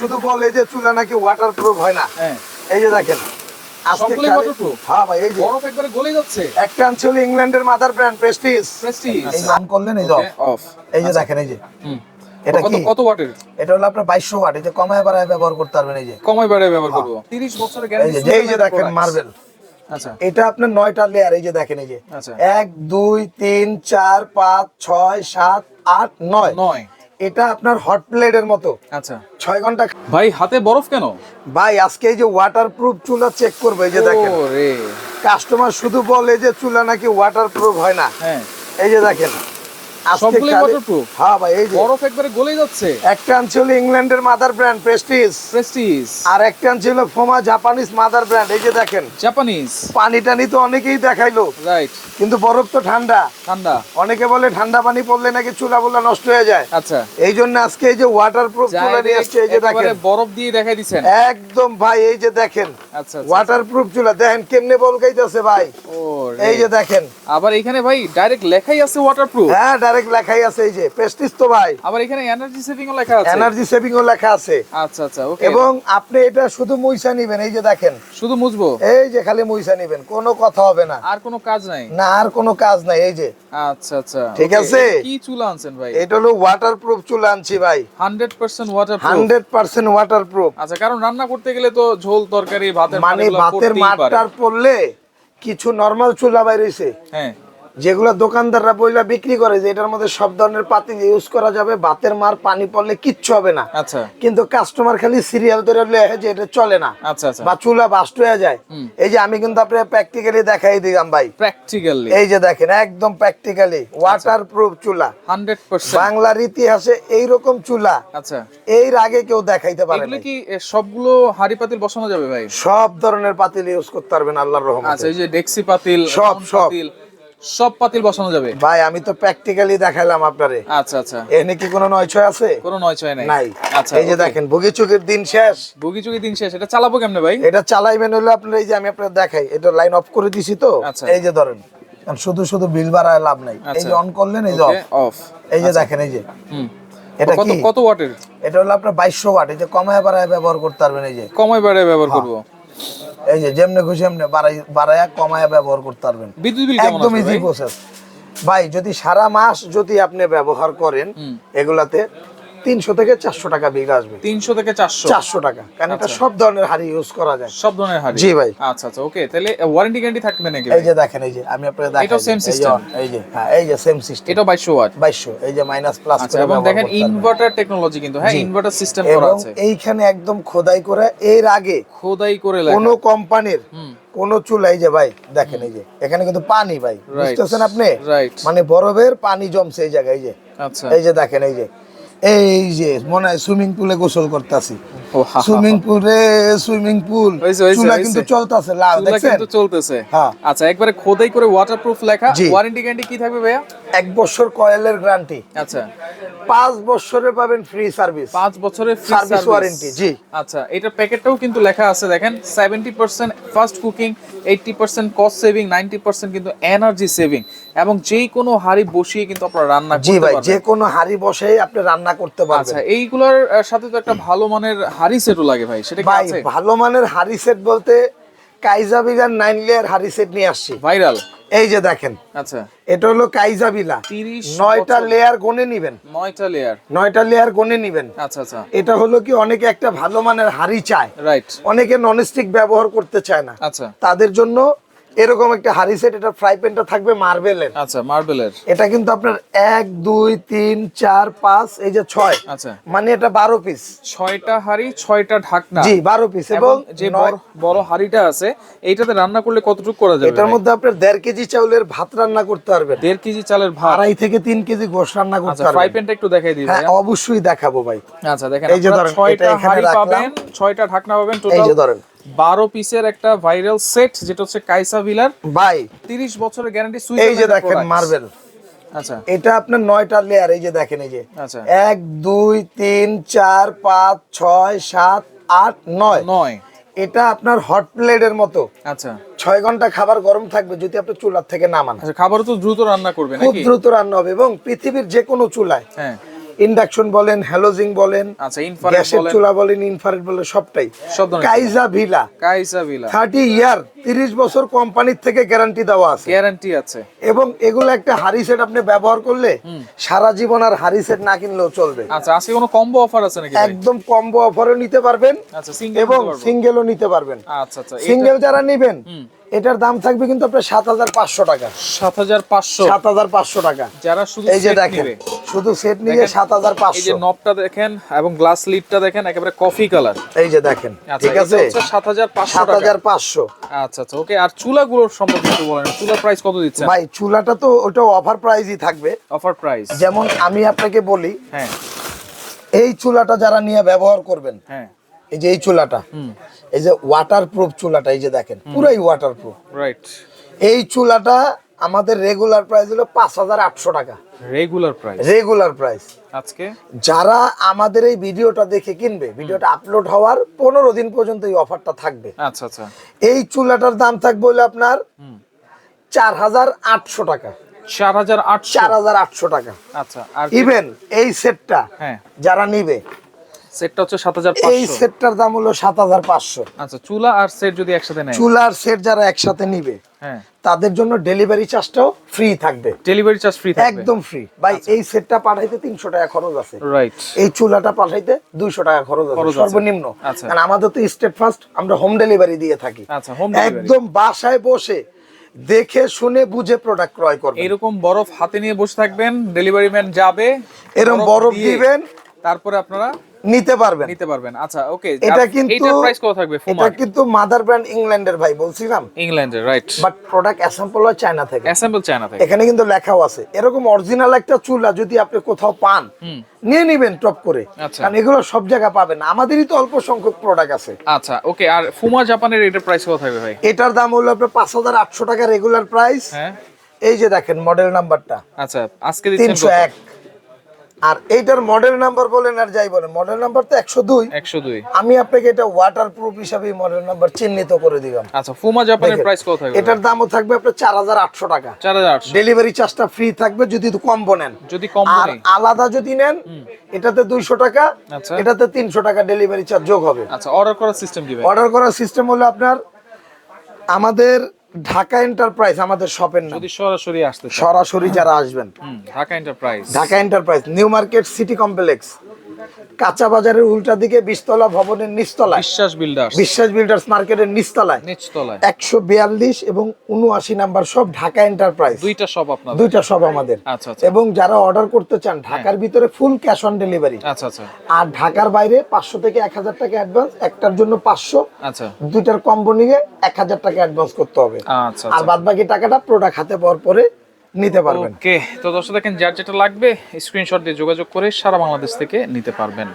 শুধু বলে যে চুলা নাকি ওয়াটার প্রুফ হয় না। হ্যাঁ। এই যে দেখেন? হ্যাঁ ভাই এই যে। বরফ একবারে গলে যাচ্ছে। একটা ছিল ইংল্যান্ডের মাদার ব্র্যান্ড প্রেস্টিজ প্রেস্টিজ নাম করলেন এই যে অফ এই যে দেখেন এই যে। এটা কি? কত ওয়াটের এটা হলো আপনার ওয়াট এই যে কমায় বাড়ায় ব্যবহার করতে পারবেন এই যে। কমাই বাড়ে ব্যবহার করব। 30 বছরের এই গ্যারান্টি যে এই যে দেখেন মার্বেল আচ্ছা। এটা আপনার নয়টা লেয়ার এই যে দেখেন এই যে। আচ্ছা। এক দুই তিন চার পাঁচ ছয় সাত আট নয়। নয়। এটা আপনার হট প্লেটের মতো। আচ্ছা। ছয় ঘণ্টা ভাই হাতে বরফ কেন? ভাই আজকে এই যে ওয়াটার প্রুফ চুলা চেক করবে এই যে দেখেন। কাস্টমার শুধু বলে যে চুলা নাকি ওয়াটার প্রুফ হয় না। হ্যাঁ। এই যে দেখেন। সবগুলোই হ্যাঁ ভাই এই যে বরফ একবারে গলে যাচ্ছে। একটা ছিল ইংল্যান্ডের মাদার ব্র্যান্ড প্রেস্টিজ প্রেস্টিজ আর একটা ছিল ফোমা জাপানিজ মাদার ব্র্যান্ড এই যে দেখেন। জাপানিজ পানি টানি তো অনেকেই দেখাইলো। রাইট কিন্তু বরফ তো ঠান্ডা। ঠান্ডা। অনেকে বলে ঠান্ডা পানি পড়লে নাকি চুলা বুলা নষ্ট হয়ে যায়। আচ্ছা। এই জন্য আজকে এই যে ওয়াটার প্রুফ চুলা নিয়ে আসছে এই যে দেখেন। বরফ দিয়ে দেখাই দিছেন। একদম ভাই এই যে দেখেন। আচ্ছা আচ্ছা। ওয়াটার প্রুফ চুলা। দেখেন কেমনে বল গাইতেছে ভাই। ও এই যে দেখেন। আবার এখানে ভাই ডাইরেক্ট লেখাই আছে ওয়াটারপ্রুফ হ্যাঁ ডাইরেক্ট লেখাই আছে এই যে প্রেস্টিজ তো ভাই। আবার এখানে এনার্জি সেভিং ও লেখা আছে? এনার্জি সেভিং ও লেখা আছে। আচ্ছা আচ্ছা ওকে এবং আপনি এটা শুধু মুইসা নিবেন এই যে দেখেন। শুধু মুছবো? এই যে খালি মুইসা নিবেন কোনো কথা হবে না। আর কোনো কাজ নাই? না আর কোনো কাজ নাই এই যে। আচ্ছা আচ্ছা ঠিক আছে? কি চুলা আনছেন ভাই? এটা হলো ওয়াটার প্রুফ চুলা আনছি ভাই। 100% waterproof hundred percent water proof আচ্ছা কারণ রান্না করতে গেলে তো ঝোল তরকারি ভাতের মানে ভাতের মাঠটার পড়লে কিছু নরমাল চুলা বাইরেছে। হ্যাঁ। যেগুলো দোকানদাররা বইলা বিক্রি করে যে এটার মধ্যে সব ধরনের পাতি ইউজ করা যাবে ভাতের মার পানি পড়লে কিচ্ছু হবে না। আচ্ছা। কিন্তু কাস্টমার খালি সিরিয়াল ধরে লেখে যে এটা চলে না। আচ্ছা আচ্ছা। বা চুলা বাস্ট হয়ে যায়। এই যে আমি কিন্তু আপনার প্র্যাকটিক্যালি দেখাই দিলাম ভাই। প্র্যাকটিক্যালি এই যে দেখেন একদম প্র্যাকটিক্যালি ওয়াটার প্রুফ চুলা 100% বাংলার ইতিহাসে এইরকম চুলা আচ্ছা। এর আগে কেউ দেখাইতে পারে এগুলো না কি সবগুলো হাড়ি পাতিল বসানো যাবে ভাই? সব ধরনের পাতিল ইউজ করতে পারবেন আল্লাহর রহমতে। আচ্ছা এই যে ডেক্সি পাতিল সব, সব। সব পাতিল বসানো যাবে? ভাই আমি তো প্র্যাকটিক্যালি দেখাইলাম আপনারে। আচ্ছা আচ্ছা। এনে কি কোনো নয় ছয় আছে? কোনো নয় ছয় নাই। নাই। আচ্ছা এই যে দেখেন ভুগি চুকির দিন শেষ। চুগি দিন শেষ। এটা চালাবো কেমনে ভাই? এটা চালাইবেন হলে আপনার এই যে আমি আপনার দেখাই এটা লাইন অফ করে দিছি তো। আচ্ছা। এই যে ধরেন শুধু শুধু বিল বাড়ায় লাভ নাই। এই আচ্ছা। যে অন করলেন এই যে অফ এই যে দেখেন এই যে। হুম। এটা কত কত ওয়াটের? এটা হলো আপনার বাইশশো ওয়াট এই যে কমায় বাড়ায় ব্যবহার করতে পারবেন এই যে। কমায় বাড়ায় ব্যবহার করব। এই যে যেমনে খুশি এমনি বাড়াই বাড়ায় কমায় ব্যবহার করতে পারবেন। বিদ্যুৎ বিল একদম ইজি প্রসেস ভাই? যদি সারা মাস যদি আপনি ব্যবহার করেন এগুলাতে তিনশো থেকে চারশো টাকা বিল আসবে। 300 থেকে 400 চারশো টাকা। কারণ এটা আচ্ছা। সব ধরনের হাড়ি ইউজ করা যায়। সব ধরনের হাড়ি? জি ভাই। আচ্ছা আচ্ছা ওকে তাহলে ওয়ারেন্টি গ্যারান্টি থাকবে নাকি এই যে দেখেন এই যে আমি আপনাকে দেখাই এটাও দিই। same এই যে হ্যাঁ এই যে সেম সিস্টেম এটা 2200 ওয়াট? বাইশশো এই যে মাইনাস প্লাস আচ্ছা এবং দেখেন ইনভার্টার টেকনোলজি কিন্তু হ্যাঁ ইনভার্টার সিস্টেম করা এবং আছে। এইখানে একদম খোদাই করে এর আগে খোদাই করে লেখা। কোন কোম্পানির কোন চুলা এই যে ভাই দেখেন এই যে এখানে কিন্তু পানি ভাই বুঝতেছেন আপনি? মানে বরফের পানি জমছে এই জায়গায় এই যে। আচ্ছা। এই যে দেখেন এই যে এই যে মনে হয় সুইমিং পুলে গোসল করতেছি। সুইমিং পুলে সুইমিং পুল চুলা কিন্তু চলতেছে লাল দেখছেন? কিন্তু চলতেছে। হ্যাঁ। আচ্ছা একবারে খোদাই করে ওয়াটারপ্রুফ লেখা। ওয়ারেন্টি গ্যারান্টি কি থাকবে ভাইয়া? এক বছর কয়েলের গ্যারান্টি আচ্ছা। পাঁচ বছরে পাবেন ফ্রি সার্ভিস পাঁচ বছরের ফ্রি সার্ভিস warranty, জি। আচ্ছা এটার প্যাকেটটাও কিন্তু লেখা আছে দেখেন। 70% ফাস্ট কুকিং 80% কস্ট সেভিং 90% কিন্তু এনার্জি সেভিং এবং যেই কোনো হাড়ি বসিয়ে কিন্তু আপনারা রান্না জি ভাই যে কোনো হাড়ি বসে আপনি রান্না করতে পারবেন। আচ্ছা এইগুলোর সাথে তো একটা ভালো মানের হাড়ি সেটও লাগে ভাই সেটা কি আছে? ভালো মানের হাড়ি সেট বলতে কাইজা বিগার নাইন লেয়ার হাড়ি সেট নিয়ে আসছি। ভাইরাল? এই যে দেখেন। আচ্ছা। এটা হলো কাইজা বিলা নয়টা লেয়ার গনে নিবেন। নয়টা লেয়ার নয়টা লেয়ার গনে নিবেন। আচ্ছা আচ্ছা। এটা হলো কি অনেকে একটা ভালো মানের হাড়ি চায়। রাইট অনেকে ননস্টিক ব্যবহার করতে চায় না। আচ্ছা। তাদের জন্য এরকম একটা হাড়ি সেট এটা ফ্রাই প্যানটা থাকবে মার্বেলের আচ্ছা মার্বেলের এটা কিন্তু আপনার এক দুই তিন চার পাঁচ এই যে ছয়। আচ্ছা। মানে এটা বারো পিস ছয়টা হাড়ি ছয়টা ঢাকনা। জি বারো পিস এবং যে বড় হাড়িটা আছে এইটাতে রান্না করলে কতটুকু করা যাবে? এটার মধ্যে আপনার দেড় কেজি চাউলের ভাত রান্না করতে পারবেন। দেড় কেজি চালের ভাত। আড়াই থেকে তিন কেজি গোশ রান্না করতে আচ্ছা ফ্রাই পারবেন প্যানটা একটু দেখাই দিই হ্যাঁ অবশ্যই দেখাবো ভাই। আচ্ছা দেখেন এই যে ধরেন, ছয়টা হাড়ি পাবেন ছয়টা ঢাকনা পাবেন টোটাল এই যে ধরেন। বারো পিসের একটা ভাইরাল সেট যেটা হচ্ছে কাইসা ভিলার। ভাই তিরিশ বছরের গ্যারান্টি এই যে দেখেন মার্বেল আচ্ছা। এটা আপনার নয়টা লেয়ার এই যে দেখেন এই যে। আচ্ছা। এক দুই তিন চার পাঁচ ছয় সাত আট নয়। নয়। এটা আপনার হট প্লেটের মতো। আচ্ছা। ছয় ঘণ্টা খাবার গরম থাকবে যদি আপনি চুলার থেকে নামান। আচ্ছা খাবার তো দ্রুত রান্না করবে খুব দ্রুত রান্না হবে এবং পৃথিবীর যে কোনো চুলায় হ্যাঁ। ইন্ডাকশন বলেন হ্যালোজিং বলেন আচ্ছা ইনফ্রারেড গ্যাসের চুলা বলেন ইনফ্রারেড বলেন সবটাই কাইজা ভিলা। কাইসা ভিলা। থার্টি ইয়ার তিরিশ বছর কোম্পানির থেকে গ্যারান্টি দেওয়া আছে। গ্যারান্টি আছে। এবং এগুলো একটা হারি সেট আপনি ব্যবহার করলে সারা জীবন আর হারি সেট না কিনলেও চলবে। আচ্ছা আজকে কোনো কম্বো অফার আছে নাকি একদম কম্বো অফারও নিতে পারবেন আচ্ছা সিঙ্গেল এবং সিঙ্গেলও নিতে পারবেন। আচ্ছা আচ্ছা সিঙ্গেল যারা নিবেন এটার দাম থাকবে কিন্তু আপনার সাত হাজার পাঁচশো টাকা। সাত হাজার পাঁচশো। সাত হাজার পাঁচশো টাকা। যারা শুধু এই যে দেখেন। শুধু সেট নিয়ে দেখেন, সাত হাজার এই যে নবটা দেখেন এবং গ্লাস লিডটা দেখেন একেবারে কফি কালার এই যে দেখেন আচ্ছা ঠিক আছে? সাত হাজার পাঁচশো সাত টাকা হাজার পাঁচশো। আচ্ছা আচ্ছা ওকে আর চুলাগুলোর সম্পর্কে একটু বলেন চুলার প্রাইস কত দিচ্ছেন? ভাই চুলাটা তো ওটা অফার প্রাইসই থাকবে। অফার প্রাইস যেমন আমি আপনাকে বলি হ্যাঁ। এই চুলাটা যারা নিয়ে ব্যবহার করবেন হ্যাঁ। এই যে এই চুলাটা এই যে ওয়াটার প্রুফ চুলাটা এই যে দেখেন পুরাই ওয়াটার প্রুফ রাইট এই চুলাটা আমাদের রেগুলার প্রাইস হলো পাঁচ হাজার আটশো টাকা। রেগুলার প্রাইস রেগুলার প্রাইস আজকে? যারা আমাদের এই ভিডিওটা দেখে কিনবে ভিডিওটা আপলোড হওয়ার পনেরো দিন পর্যন্ত এই অফারটা থাকবে। আচ্ছা আচ্ছা। এই চুলাটার দাম থাকবে হলো আপনার চার হাজার আটশো টাকা। চার হাজার আটশো? চার হাজার আটশো টাকা। আচ্ছা আর ইভেন এই সেটটা হ্যাঁ। যারা নিবে সেটটা হচ্ছে সাত হাজার এই সেটটার দাম হলো সাত হাজার পাঁচশো। আচ্ছা চুলা আর সেট যদি একসাথে নেয়? চুলার সেট যারা একসাথে নিবে হ্যাঁ। তাদের জন্য ডেলিভারি চার্জটাও ফ্রি থাকবে। ডেলিভারি চার্জ ফ্রি থাকবে। একদম ফ্রি ভাই এই সেটটা পাঠাইতে তিনশো টাকা খরচ আছে। রাইট এই চুলাটা পাঠাইতে দুইশো টাকা খরচ আছে। সর্বনিম্ন। আচ্ছা। কারণ আমাদের তো স্টেট ফার্স্ট আমরা হোম ডেলিভারি দিয়ে থাকি। আচ্ছা হোম ডেলিভারি একদম বাসায় বসে দেখে শুনে বুঝে প্রোডাক্ট ক্রয় করবেন। এরকম বরফ হাতে নিয়ে বসে থাকবেন ডেলিভারি ম্যান যাবে এরকম বরফ দিবেন। তারপরে আপনারা নিতে পারবেন। নিতে পারবেন। আচ্ছা ওকে এটা কিন্তু এটার প্রাইস কত থাকবে এটা কিন্তু মাদার ব্র্যান্ড ইংল্যান্ডের ভাই বলছিলাম। ইংল্যান্ডের রাইট বাট প্রোডাক্ট অ্যাসাম্পল হয় চায়না থেকে। অ্যাসেম্বল চায়না থেকে। এখানে কিন্তু লেখাও আছে। এরকম অরিজিনাল একটা চুলা যদি আপনি কোথাও পান নিয়ে নিবেন টপ করে। আচ্ছা। কারণ এগুলো সব জায়গায় পাবেন আমাদেরই তো অল্প সংখ্যক প্রোডাক্ট আছে। আচ্ছা ওকে আর ফুমা জাপানের এটার প্রাইস কত থাকবে ভাই? এটার দাম হলো আপনার পাঁচ হাজার আটশো টাকা রেগুলার প্রাইস হ্যাঁ। এই যে দেখেন মডেল নাম্বারটা আচ্ছা আজকে তিনশো এক। আর এইটার মডেল নাম্বার বলেন আর যাই বলেন মডেল নাম্বার তো একশো দুই। একশো দুই। আমি আপনাকে এটা ওয়াটার প্রুফ হিসাবে মডেল নাম্বার চিহ্নিত করে দিলাম। আচ্ছা ফুমা জাপানের প্রাইস কত থাকবে? এটার দামও থাকবে আপনার চার হাজার আটশো টাকা। চার হাজার আটশো। ডেলিভারি চার্জটা ফ্রি থাকবে যদি কম নেন। যদি কম আর আলাদা যদি নেন এটাতে দুইশো টাকা আচ্ছা। এটাতে তিনশো টাকা ডেলিভারি চার্জ যোগ হবে। আচ্ছা অর্ডার করার সিস্টেম কি ভাই? অর্ডার করার সিস্টেম হলো আপনার আমাদের ঢাকা এন্টারপ্রাইজ আমাদের শপের নাম। যদি সরাসরি আসতে সরাসরি যারা আসবেন। Dhaka enterprise Dhaka enterprise New Market city complex কাঁচা বাজারের উল্টা দিকে বিশতলা ভবনের নিচতলায়। বিশ্বাস বিল্ডার্স বিশ্বাস বিল্ডার্স মার্কেটের নিচতলায়। নিচতলায়। একশো বিয়াল্লিশ এবং উনআশি নাম্বার সব ঢাকা এন্টারপ্রাইজ দুইটা সব আপনার দুইটা সব আমাদের। আচ্ছা আচ্ছা। এবং যারা অর্ডার করতে চান ঢাকার ভিতরে ফুল ক্যাশ অন ডেলিভারি আচ্ছা আচ্ছা। আর ঢাকার বাইরে পাঁচশো থেকে এক হাজার টাকা অ্যাডভান্স একটার জন্য পাঁচশো। আচ্ছা। দুইটার কম্বো নিয়ে এক হাজার টাকা অ্যাডভান্স করতে হবে। আচ্ছা আর বাদ বাকি টাকাটা প্রোডাক্ট হাতে পাওয়ার পরে নিতে পারবেন। ওকে তো দর্শক দেখেন যার যেটা লাগবে স্ক্রিনশট দিয়ে যোগাযোগ করে সারা বাংলাদেশ থেকে নিতে পারবেন।